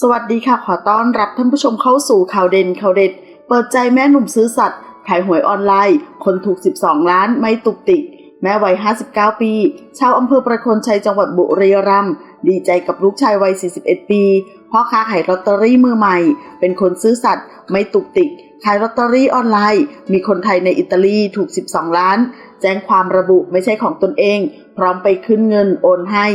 สวัสดีค่ะ ขอต้อนรับท่านผู้ชมเข้าสู่ข่าวเด่นข่าวเด็ด เปิดใจแม่หนุ่มซื้อสัตว์ ขายหวยออนไลน์ คนถูก 12 ล้านไม่ตุกติก แม่วัย 59 ปี ชาวอำเภอประโคนชัยจังหวัดบุรีรัมย์ดีใจกับลูกชายวัย 41 ปีพ่อค้าขายลอตเตอรี่มือใหม่ เป็นคนซื้อสัตว์ ไม่ตุกติกขายลอตเตอรี่ออนไลน์ มีคนไทยในอิตาลีถูก 12 ล้าน แจ้งความระบุไม่ใช่ของตนเอง พร้อมไปขึ้นเงินโอนให้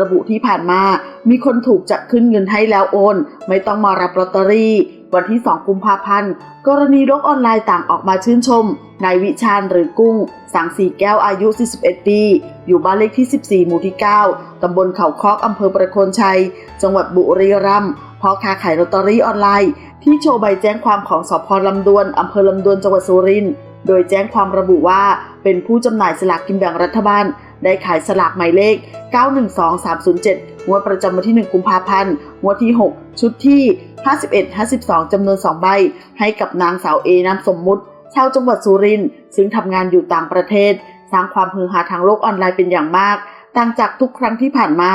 ระบุที่ผ่านมา มีคนถูกจะขึ้นเงินให้แล้วโอน ไม่ต้องมารับลอตเตอรี่ วันที่ 2 กุมภาพันธ์ กรณีโลกออนไลน์ต่างออกมาชื่นชม นายวิชาญหรือกุ้ง สังสีแก้วอายุ 41 ปี อยู่บ้านเลขที่ 14 หมู่ที่ 9 ตำบลเขาคอกอำเภอประโคนชัย จังหวัดบุรีรัมย์พ่อค้าขายลอตเตอรี่ออนไลน์ ที่โชว์ใบแจ้งความของสพลำดวนอำเภอลำดวนจังหวัดสุรินทร์โดยแจ้งความระบุว่าเป็นผู้จำหน่ายสลากกินแบ่งรัฐบาล ได้ขายสลากหมายเลข 912307งวดประจำวันที่ 1 กุมภาพันธ์งวดที่ 6 ชุดที่ 51 52จำนวน 2 ใบ ให้กับนางสาวเอนามสมมุติชาวจังหวัดสุรินทร์ซึ่งทำงานอยู่ต่างประเทศ สร้างความฮือฮาทางโลกออนไลน์เป็นอย่างมาก ต่างจากทุกครั้งที่ผ่านมา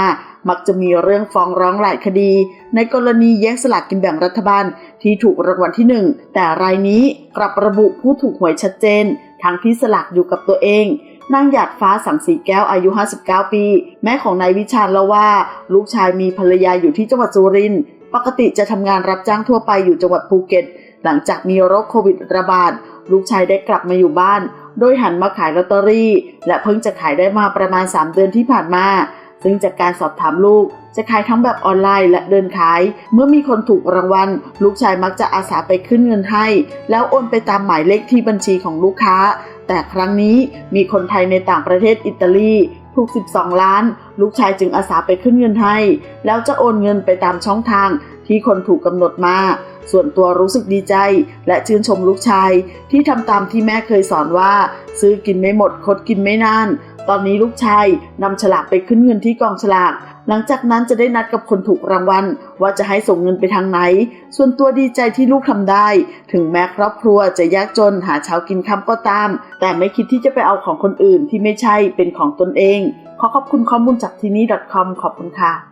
มักจะมีเรื่องฟ้องร้องหลายคดี ในกรณีแย่งสลากกินแบ่งรัฐบาลที่ถูกรางวัลที่หนึ่งแต่รายนี้กลับระบุผู้ถูกหวยชัดเจน ทั้งที่สลากอยู่กับตัวเองนางหยาดฟ้าสังสีแก้วอายุ 59 ปี แม่ของนายวิชาญเล่าว่า ลูกชายมีภรรยาอยู่ที่จังหวัดสุรินทร์ปกติจะทำงานรับจ้างทั่วไปอยู่จังหวัดภูเก็ต หลังจากมีโรคโควิดระบาด ลูกชายได้กลับมาอยู่บ้าน โดยหันมาขายลอตเตอรี่ และเพิ่งจะขายได้มาประมาณ 3 เดือนที่ผ่านมา ซึ่งจากการสอบถามลูกจะขายทั้งแบบออนไลน์และเดินขาย เมื่อมีคนถูกรางวัล ลูกชายมักจะอาสาไปขึ้นเงินให้ แล้วโอนไปตามหมายเลขที่บัญชีของลูกค้า แต่ครั้งนี้มีคนไทยในต่างประเทศอิตาลีถูก 12 ล้าน ลูกชายจึงอาสาไปขึ้นเงินให้ แล้วจะโอนเงินไปตามช่องทางที่คนถูกกำหนดมา ส่วนตัวรู้สึกดีใจ และชื่นชมลูกชาย ที่ทำตามที่แม่เคยสอนว่า ซื้อกินไม่หมดคดกินไม่นาน ตอนนี้ลูกชายนำฉลากไปขึ้นเงินที่กองฉลาก หลังจากนั้นจะได้นัดกับคนถูกรางวัล ว่าจะให้ส่งเงินไปทางไหน ส่วนตัวดีใจที่ลูกทำได้ ถึงแม้ครอบครัวจะยากจนหาเช้ากินค่ำก็ตาม แต่ไม่คิดที่จะไปเอาของคนอื่นที่ไม่ใช่เป็นของตนเอง ขอขอบคุณข้อมูลจากที่นี่ .com ขอบคุณค่ะ